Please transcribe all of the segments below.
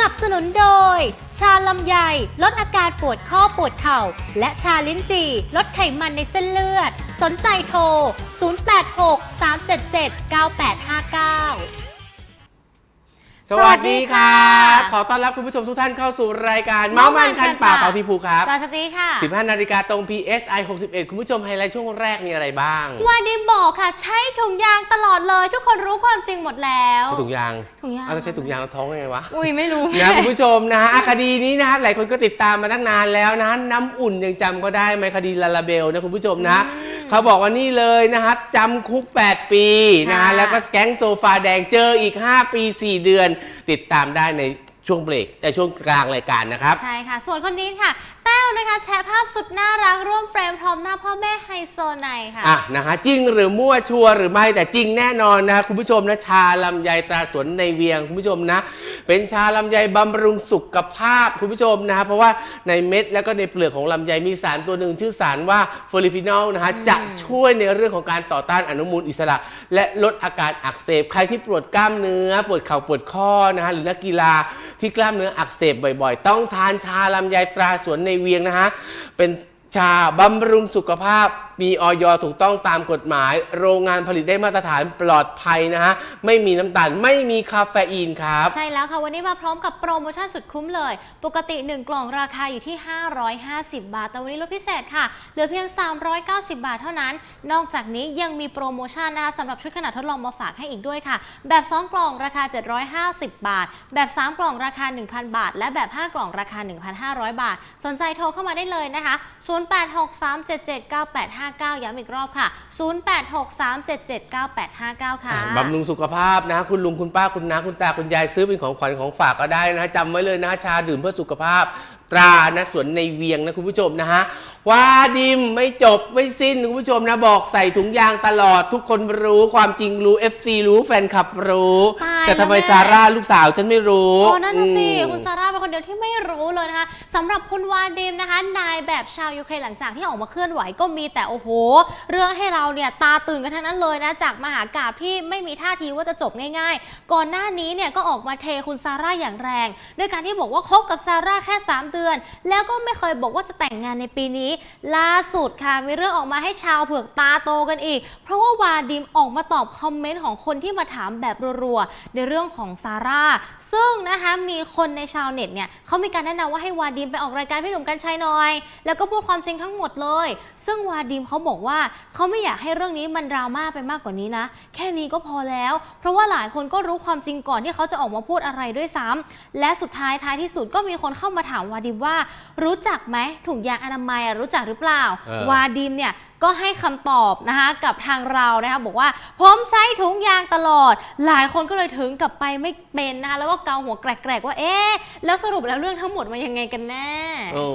นับสนุนโดย ชาลำไย ลดอาการปวดข้อปวดเข่า และชาลิ้นจี่ ลดไขมันในเส้นเลือด สนใจโทร 086 377 9859 สวัสดีค่ะสวัสดีค่ะ ขอต้อนรับคุณผู้ชมทุกท่านเข้าสู่รายการเมาส์มันคันปากเปาทีภูครับจาสจีค่ะ 15 นาฬิกาตรง PSI 61 คุณผู้ชมไฮไลท์ช่วงแรกมีอะไรบ้างวาดิมบอกค่ะ ใช้ถุงยางตลอดเลย ทุกคนรู้ความจริงหมดแล้วถุงยางถุงยางเอาจะใช้ถุงยางแล้วท้องยังไงวะ อุ้ยไม่รู้นะคุณผู้ชมนะฮะอะคดีนี้นะฮะหลายคนก็ติดตามมาตั้งนานแล้วนะฮะน้ำอุ่นยังจำก็ได้ไหมคดีลาลาเบลนะคุณผู้ชมนะ เขาบอกว่านี่เลยนะฮะจำคุก 8 ปีนะฮะค่ะ แล้วก็แก๊งโซฟาแดงเจออีก 5 ปี 4 เดือน ติดตามได้ในช่วงเบรกในช่วงกลางรายการนะครับ ใช่ค่ะ ส่วนคนนี้ค่ะแต้วนะคะแชร์ภาพสุดน่ารักร่วมเฟรมพร้อมหน้าพ่อแม่ไฮโซไนค่ะ อะนะฮะจริงหรือมั่วชัวร์หรือไม่แต่จริงแน่นอนนะคุณผู้ชมนะชาลำไยตราสวนในเวียงคุณผู้ชมนะ เป็นชาลำไยบำรุงสุขภาพคุณผู้ชมนะฮะเพราะว่าในเม็ดแล้วก็ในเปลือกของลำไยมีสารตัวหนึ่งชื่อสารว่าโฟลิฟินอลนะฮะจะช่วยในเรื่องของการต่อต้านอนุมูลอิสระ และลดอาการอักเสบใครที่ปวดกล้ามเนื้อ ปวดเข่าปวดข้อนะฮะหรือนักกีฬาที่กล้ามเนื้ออักเสบบ่อย ๆ ต้องทานชาลำไยตราสวนในเวียงนะฮะเป็นชาบำรุงสุขภาพมีออยถูกต้องตามกฎหมาย โรงงานผลิตได้มาตรฐานปลอดภัยนะฮะ ไม่มีน้ำตาล ไม่มีคาเฟอีนครับ ใช่แล้วค่ะ วันนี้มาพร้อมกับโปรโมชั่นสุดคุ้มเลย ปกติ 1 กล่องราคาอยู่ที่ 550 บาท แต่วันนี้ลดพิเศษค่ะ เหลือเพียง 390 บาทเท่านั้น นอกจากนี้ยังมีโปรโมชั่นนะคะสำหรับชุดขนาดทดลองมาฝากให้อีกด้วยค่ะ แบบ 2 กล่องราคา 750 บาท แบบ 3 กล่องราคา 1,000 บาท และแบบ 5 กล่องราคา 1,500 บาท สนใจโทรเข้ามาได้เลยนะคะ0859 ย้ำอีกรอบค่ะ 0863779859 ค่ะ บำรุงสุขภาพนะ คุณลุงคุณป้าคุณน้าคุณตาคุณยายซื้อเป็นของขวัญของฝากก็ได้นะจำไว้เลยนะชาดื่มเพื่อสุขภาพตรานะสวนในเวียงนะคุณผู้ชมนะฮะ ว่าดิมไม่จบไม่สิ้นคุณผู้ชมนะบอกใส่ถุงยางตลอดทุกคนรู้ความจริงรู้ FC รู้แฟนคลับรู้ ตายแต่ทำไมแล้วแม่ ซาร่าลูกสาวฉันไม่รู้โอ้นั่นน่ะสิอืม คุณซาร่าเป็นคนเดียวที่ไม่รู้เลยนะคะสำหรับคุณวาดิมนะคะ นายแบบชาวยูเครนหลังจากที่ออกมาเคลื่อนไหวก็มีแต่โอ้โห เรื่องให้เราเนี่ยตาตื่นกันทั้งนั้นเลยนะจากมหากาบที่ไม่มีท่าทีว่าจะจบง่ายๆ ก่อนหน้านี้เนี่ยก็ออกมาเทคุณซาร่าอย่างแรง ด้วยการที่บอกว่าคบกับซาร่าแค่ 3 เดือน แล้วก็ไม่เคยบอกว่าจะแต่งงานในปีนี้ล่าสุดค่ะมีเรื่องออกมาให้ชาวเผือกตาโตกันอีก เพราะว่าวาดิมออกมาตอบคอมเมนต์ของคนที่มาถามแบบรัวๆในเรื่องของซาร่าซึ่งนะคะมีคนในชาวเน็ตเนี่ยเขามีการแนะนำว่าให้วาดิมไปออกรายการพี่หนุ่มกัญชัยหน่อย แล้วก็พูดความจริงทั้งหมดเลย ซึ่งวาดิมเขาบอกว่าเขาไม่อยากให้เรื่องนี้มันดราม่าไปมากกว่านี้นะ แค่นี้ก็พอแล้ว เพราะว่าหลายคนก็รู้ความจริงก่อนที่เขาจะออกมาพูดอะไรด้วยซ้ำและสุดท้ายท้ายที่สุดก็มีคนเข้ามาถามวาดิมว่า รู้จักไหมถุงยางอนามัยอะรู้จักหรือเปล่า เออ วาดิมเนี่ยก็ให้คำตอบนะคะกับทางเรานะคะบอกว่าผมใช้ถุงยางตลอด หลายคนก็เลยถึงกลับไปไม่เป็นนะคะแล้วก็เกาหัวแกรกๆว่าเอ๊ะแล้วสรุปแล้วเรื่องทั้งหมดมันยังไงกันแน่ โอ้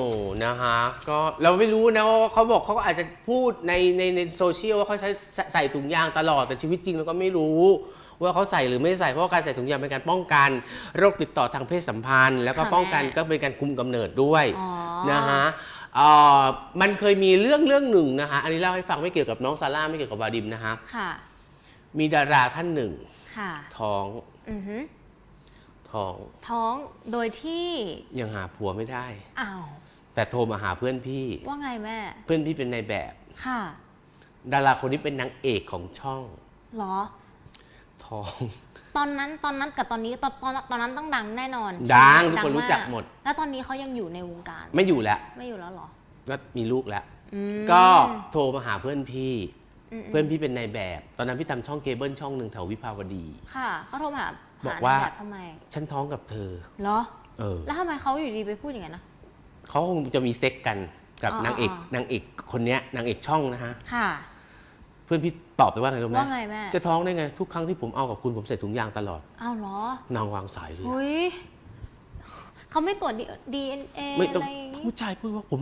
นะฮะ ก็เราไม่รู้นะว่าเขาบอกเขาก็อาจจะพูดในในในโซเชียลว่าเขาใช้ใส่ใส่ถุงยางตลอดแต่ชีวิตจริงเราก็ไม่รู้ ว่าเขาใส่หรือไม่ใส่เพราะว่าการใส่ถุงยางเป็นการป้องกัน โรคติดต่อทางเพศสัมพันธ์ แล้วก็ค่ะป้องกันแม่ก็เป็นการคุมกำเนิดด้วยอ๋อ นะฮะ เอ่อมันเคยมีเรื่องเรื่องหนึ่งนะฮะอันนี้เล่าให้ฟังไม่เกี่ยวกับน้องซาร่าไม่เกี่ยวกับวาดิมนะฮะค่ะ มีดาราท่านหนึ่ง ค่ะ ท้องอือหือท้องท้องโดยที่ยังหาผัวไม่ได้ อ้าวแต่โทรมาหาเพื่อนพี่ ว่าไงแม่ เพื่อนพี่เป็นในายแบบ ค่ะดาราคนนี้เป็นนางเอกของช่องเหรอ ท้อง ตอนนั้นตอนนั้นกับตอนนี้ตอนตอนตอนนั้นต้องดังแน่นอนดังใช่ไทุกคนรู้จักหมด แล้วตอนนี้เขายังอยู่ในวงการ ไม่อยู่แล้ว ไม่อยู่แล้วเหรอ ก็มีลูกแล้วอืมก็โทรมาหาเพื่อนพี่อืมเพื่อนพี่เป็นนายแบบ ตอนนั้นพี่ทำช่องเคเบิลช่องหนึ่งแถววิภาวดี ค่ะเขาโทรมาหาบอกหว่าแบบทำไมฉันท้องกับเธอเหรอเออแล้วทำไมเขาอยู่ดีไปพูดอย่างนั้นนะเขาคงจะมีเซ็กกันกับอ๋อนางเอกอ๋อนางเอกคนเนี้ยนางเอกช่องนะฮะค่ะ เพื่อนพี่ตอบไปว่าไงรู้ไหมว่าไงแม่ จะท้องได้ไงทุกครั้งที่ผมเอากับคุณผมใส่ถุงยางตลอด อ้าวเหรอนางวางสายเลยหุยเขาไม่ตรวจดีเอ็นเอไม่ต้องอะไรอย่างงี้ผู้ชายพูดว่าผม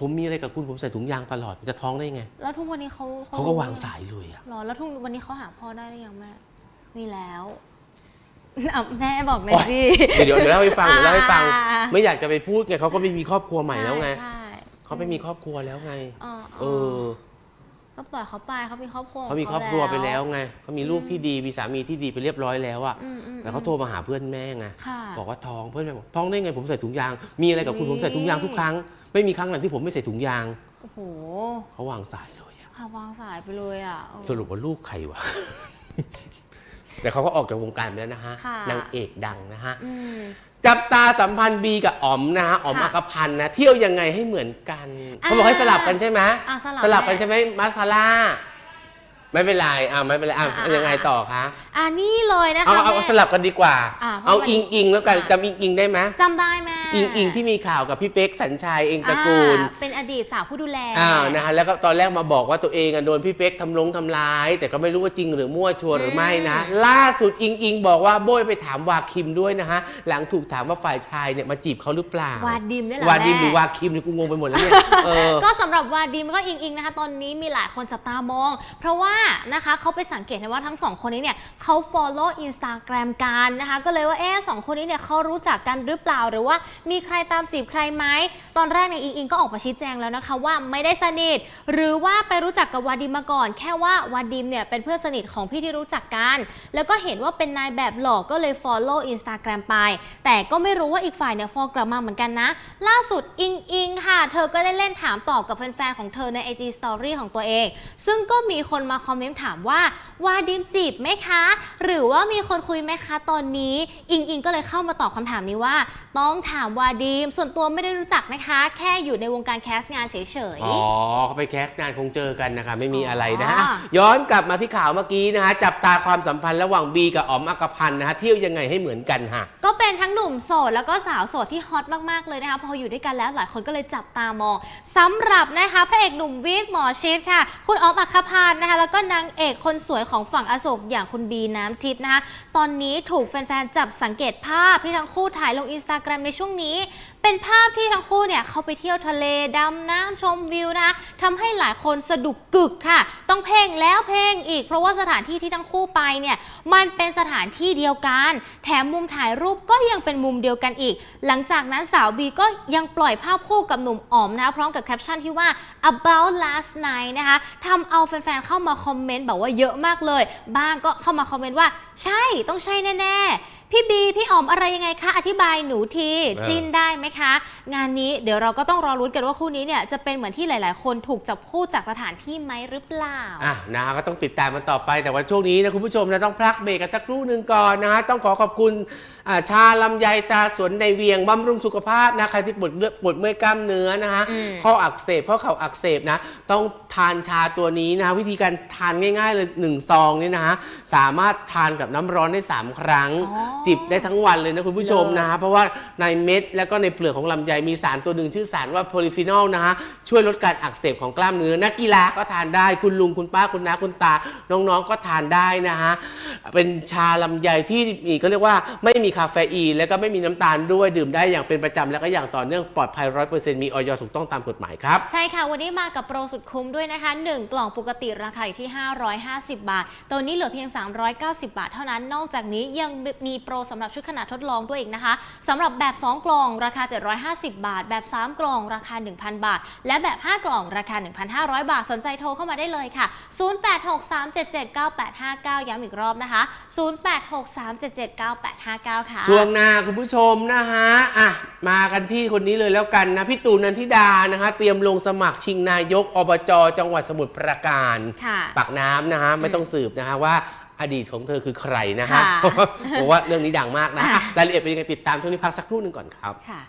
ผมมีอะไรกับคุณผมใส่ถุงยางตลอดจะท้องได้ไงแล้วทุกวันนี้เขาเขาก็วางสายเลยอะหรอแล้วทุกวันนี้เขาหาพ่อได้หรือยังแม่ มีแล้วอะแม่บอกหน่อยสิเดี๋ยวเดี๋ยวเล่าให้ฟังเดี๋ยวเล่าให้ฟัง อ่า ไม่อยากจะไปพูดไงเขาก็ไม่มีครอบครัวใหม่แล้วไงใช่เขาไม่มีครอบครัวแล้วไง ใช่เออ ก็ปล่อยเขาไปเขามีครอบครัวขงเขามีครอบครัวไปแล้วไงเขามีลูกที่ดีมีสามีที่ดีไปเรียบร้อยแล้วอะอืมอืมแล้วเขาโทรมาหาเพื่อนแม่ไงค่ะบอกว่าท้องเพื่อนแม่บอกท้องได้ไงผมใส่ถุงยาง มีอะไรกับคุณอุ๊ยผมใส่ถุงยางทุกครั้ง ไม่มีครั้งไหนที่ผมไม่ใส่ถุงยางโอ้โหเขาวางสายเลยอะพาวางสายไปเลยอะเออสรุปว่าลูกใครวะ แต่เขาก็ออกจากวงการไปแล้วนะฮะ ค่ะนางเอกดังนะฮะอืมจับตาสัมพันธ์บีกับอ๋อมนะฮะอ๋อมค่ะอักพันธ์นะ เที่ยวยังไงให้เหมือนกันอ่าเขาบอกให้สลับกันใช่ไหมอ่าสลับสลับกันแหละใช่ไหมมาซาร่า ไม่เป็นไรอ่าไม่เป็นไรอะอ่าอ่ายังไงต่อคะอ่านี่เลยนะคะเอาเอาแม่ สลับกันดีกว่า อ่าเพราะเอามัน อิงอิงแล้วกันอ่าจำอิงอิงได้ไหมจำได้แม่อิงอิงที่มีข่าวกับพี่เป๊กสัญชัยเองตระกูล อ่าเป็นอดีตสาวผู้ดูแลอ้าวนะฮะแล้วก็ตอนแรกมาบอกว่าตัวเองอะโดนพี่เป๊กทำลงทำร้าย แต่ก็ไม่รู้ว่าจริงหรือมั่วชัวร์หรือไม่นะล่าสุดอิงอิงบอกว่าโบยไปถามวาคิมด้วยนะฮะ หลังถูกถามว่าฝ่ายชายเนี่ยมาจีบเขาหรือเปล่าวาดิมนี่แหละวาดิมแม่หรือวาคิมเนี่ยกูงงไปหมดแล้วเนี่ยเออ ก็สำหรับวาดิมแล้วก็อิงอิงนะคะ ตอนนี้มีหลายคนจับตามอง เพราะว่านะคะเขาไปสังเกตเห็นว่าทั้งสองคนนี้เนี่ยเขา follow Instagram กันนะคะก็เลยว่าเอ๊สองคนนี้เนี่ยเขารู้จักกันหรือเปล่าหรือว่ามีใครตามจีบใครไหมตอนแรกในยอิงอิงก็ออกมาชี้แจงแล้วนะคะว่าไม่ได้สนิท หรือว่าไปรู้จักกับวาดิมมาก่อน แค่ว่าวาดิมเนี่ยเป็นเพื่อนสนิทของพี่ที่รู้จักกัน แล้วก็เห็นว่าเป็นนายแบบหลอก็เลย follow Instagram ไป แต่ก็ไม่รู้ว่าอีกฝ่ายเนี่ย follow กลับมาเหมือนกันนะ ล่าสุดอิงอิงค่ะ เธอก็ได้เล่นถามตอบกับแฟนๆของเธอใน IG Story ของตัวเอง ซึ่งก็มีคนมาคอมเมนต์ถามว่า วาดิมจีบไหมคะ หรือว่ามีคนคุยไหมคะตอนนี้ อิงอิงก็เลยเข้ามาตอบคำถามนี้ว่า ต้องถามวาดิม ส่วนตัวไม่ได้รู้จักนะคะ แค่อยู่ในวงการแคสต์งานเฉยอ๋อเขาไปแคสต์งานคงเจอกันนะคะ ไม่มีอะไรนะอ๋อย้อนกลับมาที่ข่าวเมื่อกี้นะฮะจับตาความสัมพันธ์ระหว่างบีกับอ๋อมอักพันธ์นะฮะเที่ยวยังไงให้เหมือนกันฮะก็เป็นทั้งหนุ่มโสดแล้วก็สาวโสดที่ฮอตมากๆเลยนะคะพออยู่ด้วยกันแล้วหลายคนก็เลยจับตามองสำหรับนะคะพระเอกหนุ่มวิกหมอชิดค่ะ คุณออฟอัคคพันธ์นะคะแล้วก็นางเอกคนสวยของฝั่งอโศกอย่างคุณบีน้ำทิพย์นะคะตอนนี้ถูกแฟนๆ จับสังเกตภาพที่ทั้งคู่ถ่ายลงอินสตาแกรมในช่วงนี้ เป็นภาพที่ทั้งคู่เนี่ยเขาไปเที่ยวทะเลดำน้ำชมวิวนะคะทำให้หลายคนสะดุกกึกค่ะ ต้องเพ่งแล้วเพ่งอีก เพราะว่าสถานที่ที่ทั้งคู่ไปเนี่ยมันเป็นสถานที่เดียวกัน แถมมุมถ่ายรูปก็ยังเป็นมุมเดียวกันอีก หลังจากนั้นสาวบีก็ยังปล่อยภาพคู่กับหนุ่มอ๋อมนะพร้อมกับแคปชั่นที่ว่า about last night นะคะทำเอาแฟนๆเข้ามาคอมเมนต์แบบว่าเยอะมากเลย บ้างก็เข้ามาคอมเมนต์ว่า ใช่ต้องใช่แน่ๆพี่บี พี่อ๋อมอะไรยังไงคะ อธิบายหนูทีเออ จินได้ไหมคะ งานนี้เดี๋ยวเราก็ต้องรอรุ้นกันว่าคู่นี้เนี่ยจะเป็นเหมือนที่หลาย ๆ คนถูกจับคู่จากสถานที่ไหมหรือเปล่า อะนะฮะก็ต้องติดตามมันต่อไปแต่ว่าช่วงนี้นะคุณผู้ชมนะต้องพักเบรกกันสักครู่หนึ่งก่อนนะฮะต้องขอขอบคุณอ่าชาลำไยตาสวนในเวียงบำรุงสุขภาพนะใครที่ปวดเลือดปวดเมื่อยกล้ามเนื้อนะฮะอืม ข้ออักเสบข้อเข่าอักเสบนะ ต้องทานชาตัวนี้นะฮะวิธีการทานง่ายๆเลยหนึ่งซองนี่นะฮะสามารถทานกับน้ำร้อนได้3ครั้ง อ๋อจิบได้ทั้งวันเลยนะคุณผู้ชมเลิศนะฮะเพราะว่าในเม็ดแล้วก็ในเปลือกของลำไยมีสารตัวหนึ่งชื่อสารว่าโพลิฟีนอลนะฮะช่วยลดการอักเสบของกล้ามเนื้อนักกีฬาก็ทานได้คุณลุงคุณป้าคุณน้าคุณตา น้องๆก็ทานได้นะฮะเป็นชาลำไยที่มีก็เรียกว่าไม่มีคาเฟอีนแล้วก็ไม่มีน้ำตาลด้วยดื่มได้อย่างเป็นประจำแล้วก็อย่างต่อเนื่องปลอดภัยร้อยเปอร์เซ็นต์มีออยถูกต้องตามกฎหมายครับ ใช่ค่ะ วันนี้มากับโปรสุดคุ้มด้วยนะคะ 1 กล่องปกติราคาอยู่ที่ 550 บาท ตัวนี้เหลือเพียง 390 บาทเท่านั้น นอกจากนี้ยังมีโปรสำหรับชุดขนาดทดลองด้วยอีกนะคะสำหรับแบบ 2 กล่องราคา 750 บาท แบบ 3 กล่องราคา 1,000 บาท และแบบ 5 กล่องราคา 1,500 บาท สนใจโทรเข้ามาได้เลยค่ะ 0863779859 ย้ำอีกรอบนะคะ 0863779859 ค่ะ ช่วงหน้าคุณผู้ชมนะฮะอะมากันที่คนนี้เลยแล้วกันนะพี่ตูนนันทิดานะฮะเตรียมลงสมัครชิงนายกอบจจังหวัดสมุทรปราการ ค่ะ ปากน้ำนะฮะไม่ต้องสืบนะฮะว่าอดีตของเธอคือใครนะฮะค่ะ เพราะว่าเรื่องนี้ดังมากนะอะรายละเอียดเป็นยังไงติดตามช่วงนี้พักสักครู่หนึ่งก่อนครับ ค่ะ